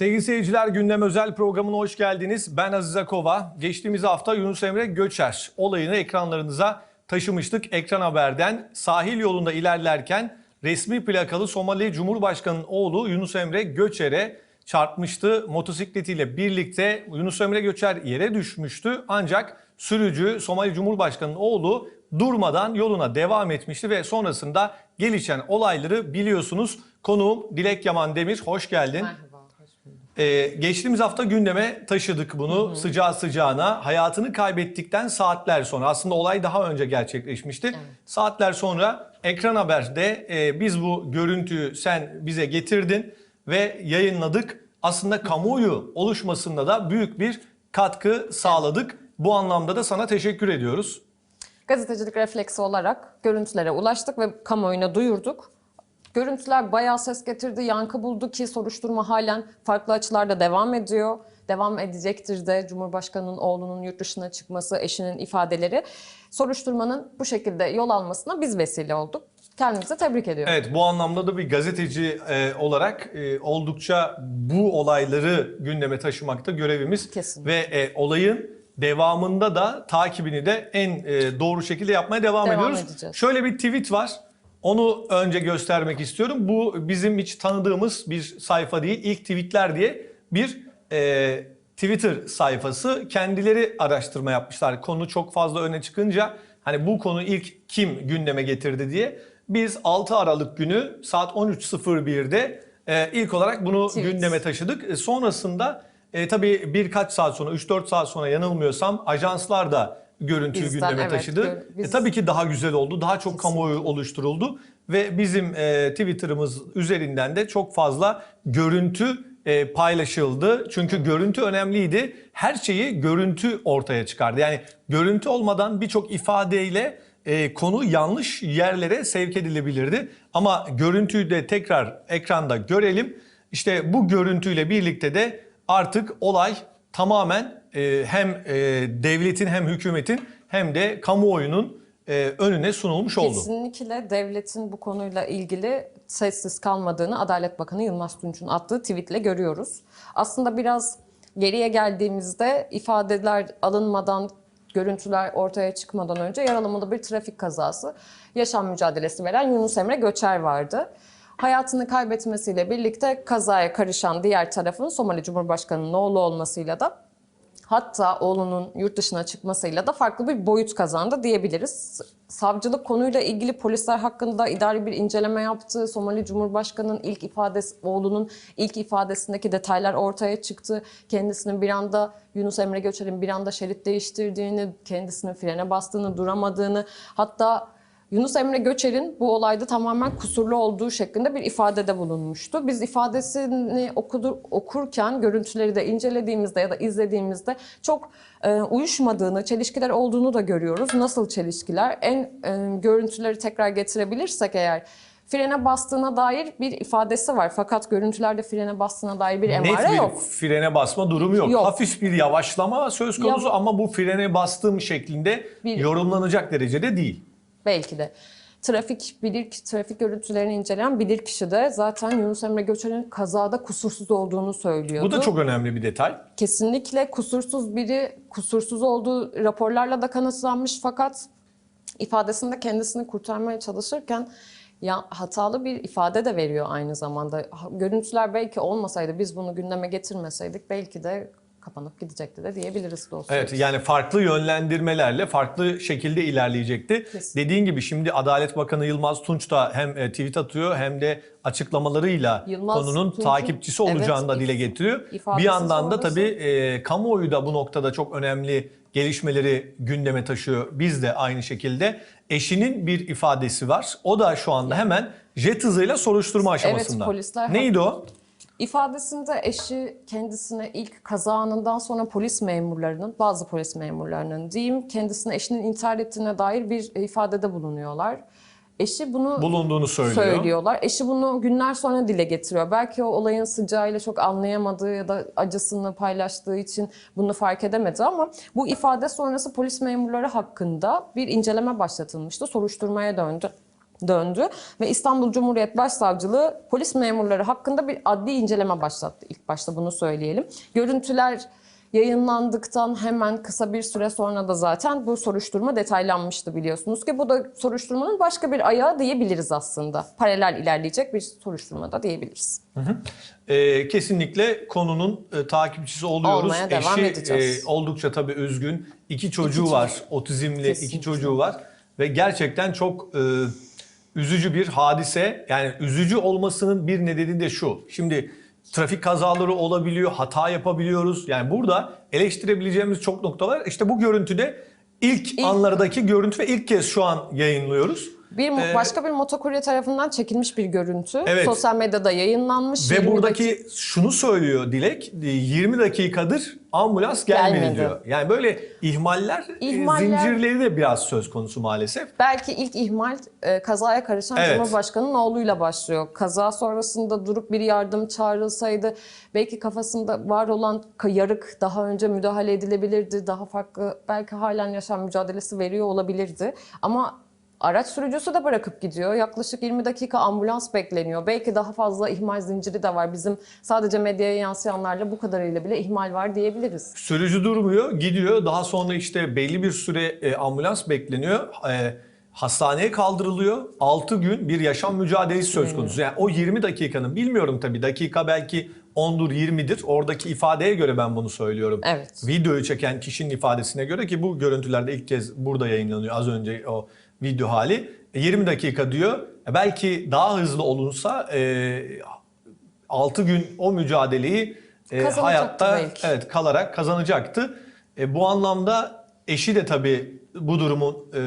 Sevgili seyirciler gündem özel programına hoş geldiniz. Ben Aziz Akova. Geçtiğimiz hafta Yunus Emre Göçer olayını ekranlarınıza taşımıştık. Ekran Haber'den sahil yolunda ilerlerken resmi plakalı Somali Cumhurbaşkanı'nın oğlu Yunus Emre Göçer'e çarpmıştı. Motosikletiyle birlikte Yunus Emre Göçer yere düşmüştü. Ancak sürücü Somali Cumhurbaşkanı'nın oğlu durmadan yoluna devam etmişti ve sonrasında gelişen olayları biliyorsunuz. Konuğum Dilek Yaman Demir, hoş geldin. Merhaba. Ee, geçtiğimiz hafta gündeme taşıdık bunu sıcağı sıcağına. Hayatını kaybettikten saatler sonra aslında olay daha önce gerçekleşmişti. Saatler sonra ekran haberde e, biz bu görüntüyü sen bize getirdin ve yayınladık. Aslında kamuoyu oluşmasında da büyük bir katkı sağladık. Bu anlamda da sana teşekkür ediyoruz. Gazetecilik refleksi olarak görüntülere ulaştık ve kamuoyuna duyurduk. Görüntüler bayağı ses getirdi, yankı buldu ki soruşturma halen farklı açılarda devam ediyor. Devam edecektir de Cumhurbaşkanı'nın oğlunun yurt dışına çıkması, eşinin ifadeleri. Soruşturmanın bu şekilde yol almasına biz vesile olduk. Kendimizi tebrik ediyorum. Evet bu anlamda da bir gazeteci e, olarak e, oldukça bu olayları gündeme taşımakta görevimiz. Kesinlikle. Ve e, olayın devamında da takibini de en e, doğru şekilde yapmaya devam, Devam ediyoruz. edeceğiz. Şöyle bir tweet var. Onu önce göstermek istiyorum. Bu bizim hiç tanıdığımız bir sayfa değil. İlk tweetler diye bir e, Twitter sayfası. Kendileri araştırma yapmışlar. Konu çok fazla öne çıkınca hani bu konu ilk kim gündeme getirdi diye. Biz 6 Aralık günü saat 13.01'de e, ilk olarak bunu Tweet. gündeme taşıdık. E, sonrasında e, tabii birkaç saat sonra 3-4 saat sonra yanılmıyorsam ajanslar da görüntüyü Bizden, gündeme evet, taşıdı. gör- biz- E, tabii ki daha güzel oldu. Daha çok kamuoyu oluşturuldu ve bizim e, Twitter'ımız üzerinden de çok fazla görüntü e, paylaşıldı. Çünkü görüntü önemliydi. Her şeyi görüntü ortaya çıkardı. Yani görüntü olmadan birçok ifadeyle e, konu yanlış yerlere sevk edilebilirdi. Ama görüntüyü de tekrar ekranda görelim. İşte bu görüntüyle birlikte de artık olay tamamen e, hem e, devletin hem hükümetin hem de kamuoyunun e, önüne sunulmuş oldu. Kesinlikle devletin bu konuyla ilgili sessiz kalmadığını Adalet Bakanı Yılmaz Tunç'un attığı tweetle görüyoruz. Aslında biraz geriye geldiğimizde ifadeler alınmadan, görüntüler ortaya çıkmadan önce yaralamalı bir trafik kazası yaşam mücadelesi veren Yunus Emre Göçer vardı. Hayatını kaybetmesiyle birlikte kazaya karışan diğer tarafın Somali Cumhurbaşkanı'nın oğlu olmasıyla da Hatta oğlunun yurt dışına çıkmasıyla da farklı bir boyut kazandı diyebiliriz. Savcılık konuyla ilgili polisler hakkında idari bir inceleme yaptı. Somali Cumhurbaşkanı'nın ilk ifadesi, oğlunun ilk ifadesindeki detaylar ortaya çıktı. Kendisinin bir anda Yunus Emre Göçer'in bir anda şerit değiştirdiğini, kendisinin frene bastığını, duramadığını, hatta Yunus Emre Göçer'in bu olayda tamamen kusurlu olduğu şeklinde bir ifadede bulunmuştu. Biz ifadesini okudur, okurken görüntüleri de incelediğimizde ya da izlediğimizde çok e, uyuşmadığını, çelişkiler olduğunu da görüyoruz. Nasıl çelişkiler? En e, görüntüleri tekrar getirebilirsek eğer frene bastığına dair bir ifadesi var. Fakat görüntülerde frene bastığına dair bir Net emare bir yok. frene basma durumu yok. Yok. Hafif bir yavaşlama söz konusu Yav- ama bu frene bastığım şeklinde Bir- yorumlanacak derecede değil. Belki de. Trafik bilir trafik görüntülerini inceleyen bilirkişi de zaten Yunus Emre Göçer'in kazada kusursuz olduğunu söylüyordu. Bu da çok önemli bir detay. kesinlikle kusursuz biri, kusursuz olduğu raporlarla da kanıtlanmış fakat ifadesinde kendisini kurtarmaya çalışırken ya hatalı bir ifade de veriyor aynı zamanda. Görüntüler belki olmasaydı, biz bunu gündeme getirmeseydik belki de kapanıp gidecekti de diyebiliriz dostum. Evet yani farklı yönlendirmelerle farklı şekilde ilerleyecekti. Kesin. Dediğin gibi şimdi Adalet Bakanı Yılmaz Tunç da hem e, tweet atıyor hem de açıklamalarıyla Yılmaz konunun Tunç'un- takipçisi olacağını da evet, dile if- getiriyor. Bir yandan da sonrası- tabii e, kamuoyu da bu noktada çok önemli gelişmeleri gündeme taşıyor. Biz de aynı şekilde. Eşinin bir ifadesi var. O da şu anda hemen jet hızıyla soruşturma aşamasında. polisler Neydi o? İfadesinde eşi kendisine ilk kaza anından sonra polis memurlarının, bazı polis memurlarının diyeyim kendisine eşinin intihar ettiğine dair bir ifadede bulunuyorlar. Eşi bunu Bulunduğunu söylüyor. söylüyorlar. Eşi bunu günler sonra dile getiriyor. Belki o olayın sıcağıyla çok anlayamadığı ya da acısını paylaştığı için bunu fark edemedi ama bu ifade sonrası polis memurları hakkında bir inceleme başlatılmıştı. Soruşturmaya döndü. Döndü ve İstanbul Cumhuriyet Başsavcılığı polis memurları hakkında bir adli inceleme başlattı. İlk başta bunu söyleyelim. Görüntüler yayınlandıktan hemen kısa bir süre sonra da zaten bu soruşturma detaylanmıştı biliyorsunuz ki bu da soruşturmanın başka bir ayağı diyebiliriz aslında. Paralel ilerleyecek bir soruşturma da diyebiliriz. Ee, kesinlikle konunun e, takipçisi oluyoruz. Olmaya devam Eşi edeceğiz. e, oldukça tabii üzgün. İki çocuğu İki var. Otizmli iki Kesinlikle. çocuğu var. Ve gerçekten çok e, üzücü bir hadise. Yani üzücü olmasının bir nedeni de şu. Şimdi trafik kazaları olabiliyor, hata yapabiliyoruz. Yani burada eleştirebileceğimiz çok nokta var. İşte bu görüntüde ilk, İlk- anlardaki görüntü ve ilk kez şu an yayınlıyoruz. Bir Ee, başka bir motokurye tarafından çekilmiş bir görüntü. Evet. Sosyal medyada yayınlanmış. Ve 20 buradaki şunu söylüyor Dilek, 20 dakikadır ambulans gelmedi, Gelmedi. diyor. Yani böyle ihmaller, e, İhmaller- zincirleri de biraz söz konusu maalesef. Belki ilk ihmal e, kazaya karışan Evet. Cumhurbaşkanı'nın oğluyla başlıyor. Kaza sonrasında durup bir yardım çağrılsaydı belki kafasında var olan yarık daha önce müdahale edilebilirdi. Daha farklı belki halen yaşam mücadelesi veriyor olabilirdi. Ama araç sürücüsü de bırakıp gidiyor. Yaklaşık 20 dakika ambulans bekleniyor. Belki daha fazla ihmal zinciri de var. Bizim sadece medyaya yansıyanlarla bu kadarıyla bile ihmal var diyebiliriz. Sürücü durmuyor, gidiyor. Daha sonra işte belli bir süre e, ambulans bekleniyor. E, hastaneye kaldırılıyor. 6 gün bir yaşam mücadelesi söz konusu. Yani o 20 dakikanın bilmiyorum tabii dakika belki 10'dur 20'dir. Oradaki ifadeye göre ben bunu söylüyorum. Evet. Videoyu çeken kişinin ifadesine göre ki bu görüntülerde ilk kez burada yayınlanıyor az önce o video hali. E, 20 dakika diyor. E, Belki daha hızlı olunsa e, 6 gün o mücadeleyi e, hayatta belki. evet kalarak kazanacaktı. E, bu anlamda eşi de tabii bu durumun e,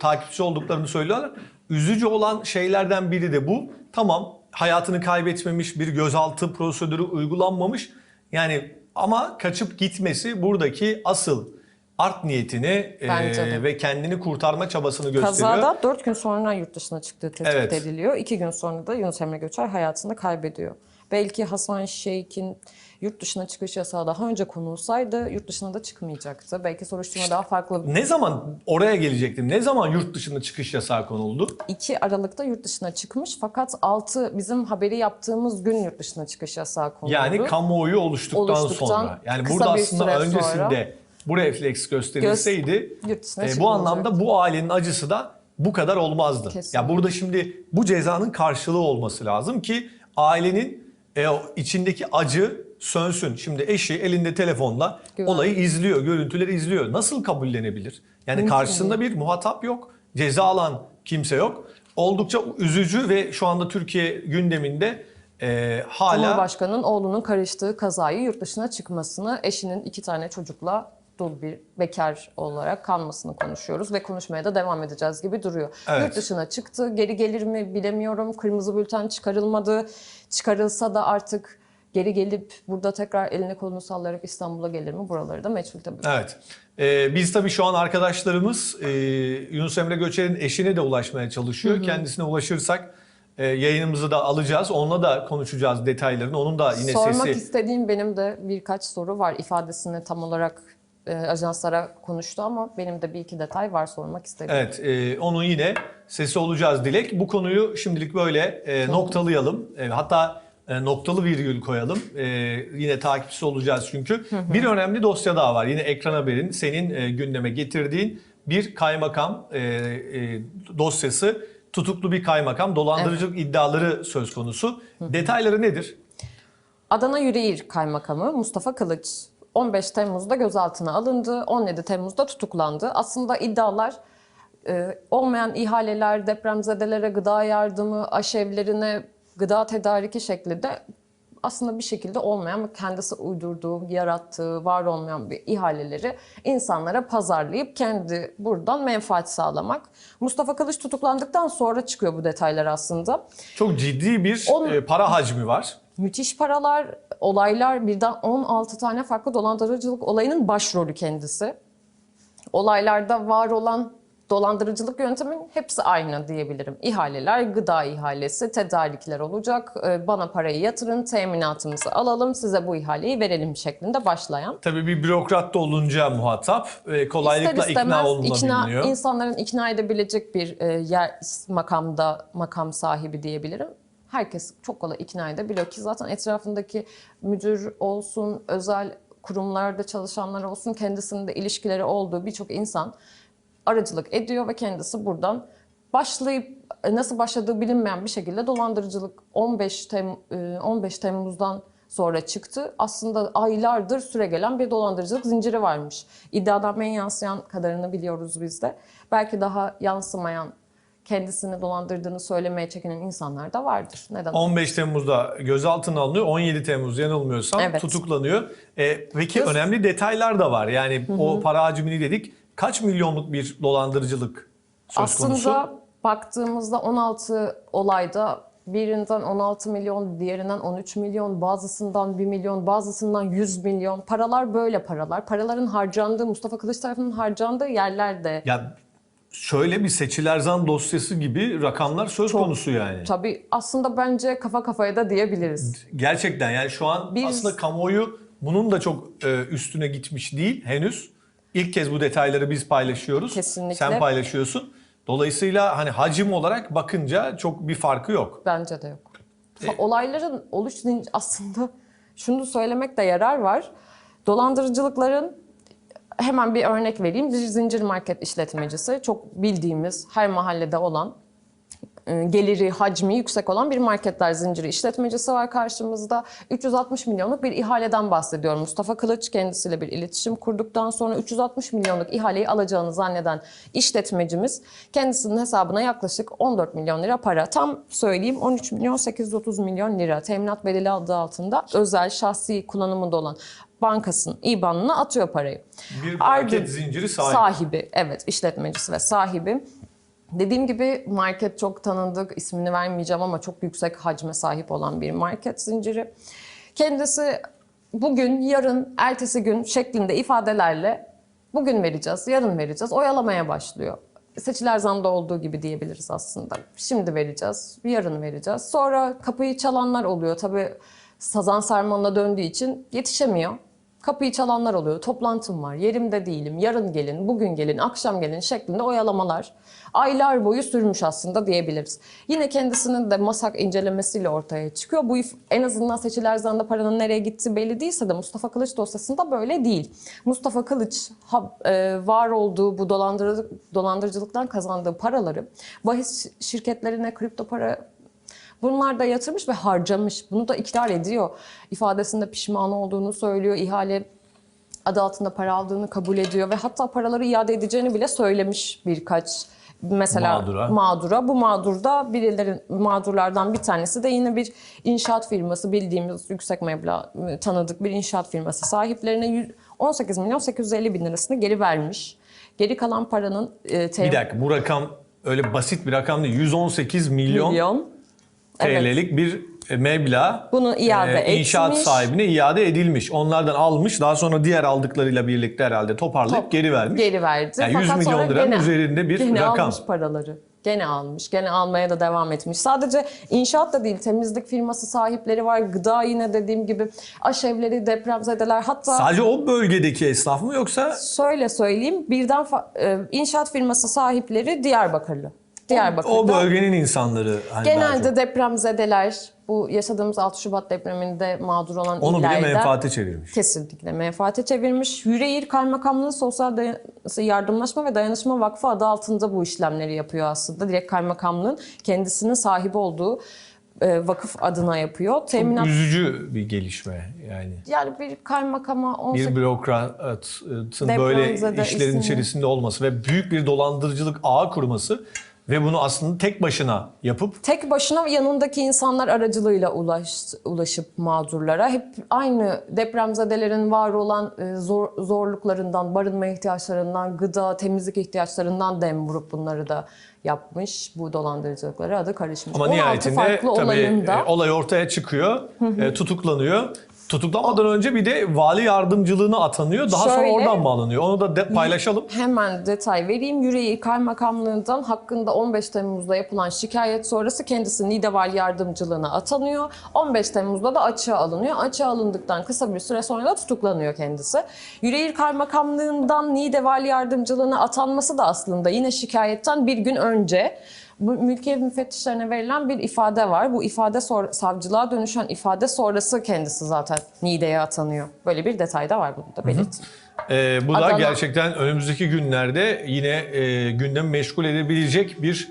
takipçi olduklarını söylüyorlar. Üzücü olan şeylerden biri de bu. Tamam hayatını kaybetmemiş, bir gözaltı prosedürü uygulanmamış. Yani ama kaçıp gitmesi buradaki asıl art niyetini e, ve kendini kurtarma çabasını gösteriyor. Kazada 4 gün sonra yurt dışına çıktığı tespit Evet. ediliyor. 2 gün sonra da Yunus Emre Göçer hayatını kaybediyor. Belki Hasan Şeyh'in yurt dışına çıkış yasağı daha önce konulsaydı yurt dışına da çıkmayacaktı. Belki soruşturma daha farklı. Ne zaman oraya gelecektim? Ne zaman yurt dışına çıkış yasağı konuldu? 2 Aralık'ta yurt dışına çıkmış fakat 6 bizim haberi yaptığımız gün yurt dışına çıkış yasağı konuldu. Yani kamuoyu oluştuktan, Oluştuktan sonra. Yani burada aslında öncesinde sonra bu refleks gösterilseydi e, bu anlamda bu ailenin acısı da bu kadar olmazdı. Kesinlikle. Ya burada şimdi bu cezanın karşılığı olması lazım ki ailenin e, içindeki acı sönsün. Şimdi eşi elinde telefonla Güven. olayı izliyor, görüntüleri izliyor. Nasıl kabullenebilir? Yani Mümkün karşısında bir muhatap yok, ceza alan kimse yok. Oldukça üzücü ve şu anda Türkiye gündeminde e, hala Cumhurbaşkanı'nın oğlunun karıştığı kazayı yurt dışına çıkmasını, eşinin iki tane çocukla dul bir bekar olarak kalmasını konuşuyoruz ve konuşmaya da devam edeceğiz gibi duruyor. Evet. Yurt dışına çıktı, geri gelir mi bilemiyorum. Kırmızı bülten çıkarılmadı. Çıkarılsa da artık geri gelip burada tekrar elini kolunu sallayarak İstanbul'a gelir mi? Buraları da meçhul tabii. Evet. Ee, biz tabii şu an arkadaşlarımız e, Yunus Emre Göçer'in eşine de ulaşmaya çalışıyor. Kendisine ulaşırsak e, yayınımızı da alacağız. Onunla da konuşacağız detaylarını. Onun da yine Sormak sesi... istediğim benim de birkaç soru var. İfadesini tam olarak e, ajanslara konuştu ama benim de bir iki detay var sormak istediğim. Evet, e, onun yine sesi olacağız Dilek. Bu konuyu şimdilik böyle e, noktalayalım. E, hatta e, noktalı virgül koyalım. E, yine takipçisi olacağız çünkü. Bir önemli dosya daha var. Yine ekran haberin senin e, gündeme getirdiğin bir kaymakam e, e, dosyası. Tutuklu bir kaymakam, dolandırıcılık iddiaları söz konusu. Detayları nedir? Adana Yüreğir Kaymakamı Mustafa Kılıç 15 Temmuz'da gözaltına alındı, 17 Temmuz'da tutuklandı. Aslında iddialar e, olmayan ihaleler, depremzedelere gıda yardımı, aşevlerine gıda tedariki şeklinde aslında bir şekilde olmayan ve kendisi uydurduğu, yarattığı, var olmayan bir ihaleleri insanlara pazarlayıp kendi buradan menfaat sağlamak. Mustafa Kılıç tutuklandıktan sonra çıkıyor bu detaylar aslında. Çok ciddi bir On- e, para hacmi var. Müthiş paralar, olaylar birden 16 tane farklı dolandırıcılık olayının başrolü kendisi. Olaylarda var olan dolandırıcılık yöntemin hepsi aynı diyebilirim. İhaleler, gıda ihalesi, tedarikler olacak. Ee, Bana parayı yatırın, teminatımızı alalım, size bu ihaleyi verelim şeklinde başlayan. Tabii bir bürokrat da olunca muhatap e, kolaylıkla İster ikna olunabiliyor. insanların ikna edebilecek bir e, yer makamda makam sahibi diyebilirim. Herkes çok kolay ikna edebiliyor ki zaten etrafındaki müdür olsun, özel kurumlarda çalışanlar olsun, kendisinde ilişkileri olduğu birçok insan aracılık ediyor ve kendisi buradan başlayıp e, nasıl başladığı bilinmeyen bir şekilde dolandırıcılık 15 Tem e, 15 Temmuz'dan sonra çıktı. Aslında aylardır süregelen bir dolandırıcılık zinciri varmış. İddianameye yansıyan kadarını biliyoruz biz de. Belki daha yansımayan, kendisini dolandırdığını söylemeye çekinen insanlar da vardır. Neden? 15 Temmuz'da gözaltına alınıyor. 17 Temmuz yanılmıyorsam Evet. tutuklanıyor. E, peki Kız- önemli detaylar da var. Yani o para hacmini dedik. Kaç milyonluk bir dolandırıcılık söz Aslında konusu? baktığımızda 16 olayda birinden 16 milyon, diğerinden 13 milyon, bazısından 1 milyon, bazısından 100 milyon. Paralar böyle paralar. Paraların harcandığı, Mustafa Kılıç tarafından harcandığı yerlerde Ya şöyle bir seçiler zan dosyası gibi rakamlar söz konusu yani. tabii aslında bence kafa kafaya da diyebiliriz. Gerçekten yani şu an Biz- aslında kamuoyu bunun da çok e, üstüne gitmiş değil henüz. İlk kez bu detayları biz paylaşıyoruz. Kesinlikle. Sen paylaşıyorsun. Dolayısıyla hani hacim olarak bakınca çok bir farkı yok. Bence de yok. E- Olayların oluş aslında şunu söylemekte yarar var. Dolandırıcılıkların hemen bir örnek vereyim. Bir zincir market işletmecisi çok bildiğimiz her mahallede olan e, geliri, hacmi yüksek olan bir marketler zinciri işletmecisi var karşımızda. 360 milyonluk bir ihaleden bahsediyorum. Mustafa Kılıç kendisiyle bir iletişim kurduktan sonra 360 milyonluk ihaleyi alacağını zanneden işletmecimiz kendisinin hesabına yaklaşık 14 milyon lira para. Tam söyleyeyim 13 milyon 830 milyon lira teminat bedeli adı altında özel şahsi kullanımında olan bankasının IBAN'ına atıyor parayı. Bir market Ardı- zinciri sahibi. Sahibi, evet işletmecisi ve sahibi. Dediğim gibi market çok tanındık, ismini vermeyeceğim ama çok yüksek hacme sahip olan bir market zinciri. Kendisi bugün, yarın, ertesi gün şeklinde ifadelerle bugün vereceğiz, yarın vereceğiz, oyalamaya başlıyor. Seçiler zamda olduğu gibi diyebiliriz aslında. Şimdi vereceğiz, yarın vereceğiz. Sonra kapıyı çalanlar oluyor. Tabii sazan sarmanla döndüğü için yetişemiyor. Kapıyı çalanlar oluyor. Toplantım var, yerimde değilim, yarın gelin, bugün gelin, akşam gelin şeklinde oyalamalar aylar boyu sürmüş aslında diyebiliriz. Yine kendisinin de masak incelemesiyle ortaya çıkıyor. Bu en azından seçiler zanda paranın nereye gittiği belli değilse de Mustafa Kılıç dosyasında böyle değil. Mustafa Kılıç e, var olduğu bu dolandırıcılık, dolandırıcılıktan kazandığı paraları bahis şirketlerine kripto para Bunlar da yatırmış ve harcamış. Bunu da ikrar ediyor. İfadesinde pişman olduğunu söylüyor. İhale adı altında para aldığını kabul ediyor ve hatta paraları iade edeceğini bile söylemiş birkaç mesela Mağdura. mağdura. Bu mağdurda birilerin mağdurlardan bir tanesi de yine bir inşaat firması bildiğimiz yüksek meblağ tanıdık bir inşaat firması sahiplerine yüz- 18 milyon 850 bin lirasını geri vermiş. Geri kalan paranın e, Bir dakika bu rakam öyle basit bir rakam değil. 118 milyon, milyon Evet. TL'lik bir meblağ Bunu iade e, inşaat etmiş. sahibine iade edilmiş. Onlardan almış daha sonra diğer aldıklarıyla birlikte herhalde toparlayıp Top- geri vermiş. Geri verdi. Yani 100 Fakat milyon liranın gene- üzerinde bir gene rakam. almış paraları. Gene almış. Gene almaya da devam etmiş. Sadece inşaat da değil. Temizlik firması sahipleri var. Gıda yine dediğim gibi. Aşevleri, depremzedeler. Hatta Sadece o bölgedeki esnaf mı yoksa şöyle söyleyeyim. Birden e, inşaat firması sahipleri Diyarbakırlı. Diyarbakır'da. o bölgenin insanları hani daha çok. Genelde depremzedeler bu yaşadığımız 6 Şubat depreminde mağdur olan onu bile illerden menfaate çevirmiş. Kesinlikle menfaate çevirmiş. Yüreğir Kaymakamlığı Sosyal Dayan- Yardımlaşma ve Dayanışma Vakfı adı altında bu işlemleri yapıyor aslında. Direkt kaymakamlığın kendisinin sahibi olduğu e, vakıf adına yapıyor. Teminat Üzücü bir gelişme yani. yani bir kaymakama 18 Bir bürokratın böyle işlerin ismi. içerisinde olması ve büyük bir dolandırıcılık ağı kurması ve bunu aslında tek başına yapıp tek başına yanındaki insanlar aracılığıyla ulaş, ulaşıp mağdurlara hep aynı depremzedelerin var olan e, zor, zorluklarından, barınma ihtiyaçlarından, gıda, temizlik ihtiyaçlarından dem vurup bunları da yapmış. Bu dolandırıcılıkları adı karışmış. ama 16 nihayetinde tabii olayında e, olay ortaya çıkıyor, e, tutuklanıyor. Tutuklanmadan önce bir de vali yardımcılığına atanıyor. Daha sonra Şöyle- oradan bağlanıyor. Onu da de- paylaşalım. Hemen detay vereyim. Yüreği Kaymakamlığından hakkında 15 Temmuz'da yapılan şikayet sonrası kendisi Niğde Vali Yardımcılığına atanıyor. 15 Temmuz'da da açığa alınıyor. Açığa alındıktan kısa bir süre sonra da tutuklanıyor kendisi. Yüreğir Kaymakamlığından Niğde Vali Yardımcılığına atanması da aslında yine şikayetten bir gün önce bu mülkiyet müfettişlerine verilen bir ifade var. Bu ifade sor- savcılığa dönüşen ifade sonrası kendisi zaten Niğde'ye atanıyor. Böyle bir detay da var bunu da belirteyim. Ee, bu da Adana- gerçekten önümüzdeki günlerde yine e, gündemi meşgul edebilecek bir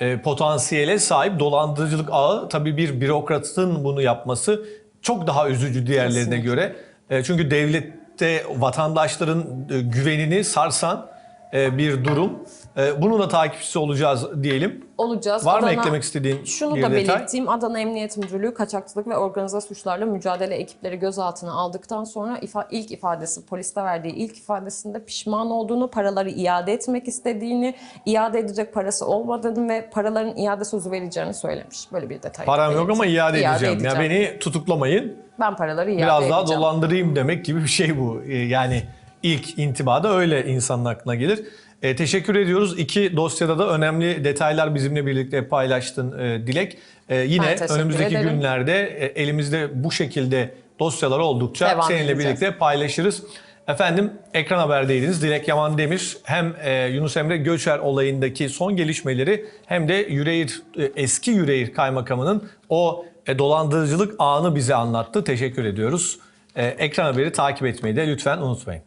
e, potansiyele sahip dolandırıcılık ağı. Tabii bir bürokratın bunu yapması çok daha üzücü diğerlerine Kesinlikle. göre. E, çünkü devlette vatandaşların e, güvenini sarsan e, bir durum. E, bunun da takipçisi olacağız diyelim. olacağız. Var mı Adana- eklemek istediğin Şunu bir da detay? belirteyim. Adana Emniyet Müdürlüğü kaçakçılık ve organize suçlarla mücadele ekipleri gözaltına aldıktan sonra ifa- ilk ifadesi, poliste verdiği ilk ifadesinde pişman olduğunu, paraları iade etmek istediğini, iade edecek parası olmadığını ve paraların iade sözü vereceğini söylemiş. Böyle bir detay. Param yok ama belirteyim. iade, edeceğim. Ya beni tutuklamayın. Ben paraları iade Biraz daha edeceğim. dolandırayım demek gibi bir şey bu. Ee, Yani ilk intibada öyle insanın aklına gelir. Ee, teşekkür ediyoruz. İki dosyada da önemli detaylar bizimle birlikte paylaştın e, Dilek. Ee, yine önümüzdeki ederim. günlerde e, elimizde bu şekilde dosyalar oldukça Devam seninle edeceğiz. birlikte paylaşırız. Efendim ekran haberdeydiniz. Dilek Yaman Demir hem e, Yunus Emre Göçer olayındaki son gelişmeleri hem de Yüreğir e, eski Yüreğir Kaymakamı'nın o e, dolandırıcılık ağını bize anlattı. Teşekkür ediyoruz. E, ekran haberi takip etmeyi de lütfen unutmayın.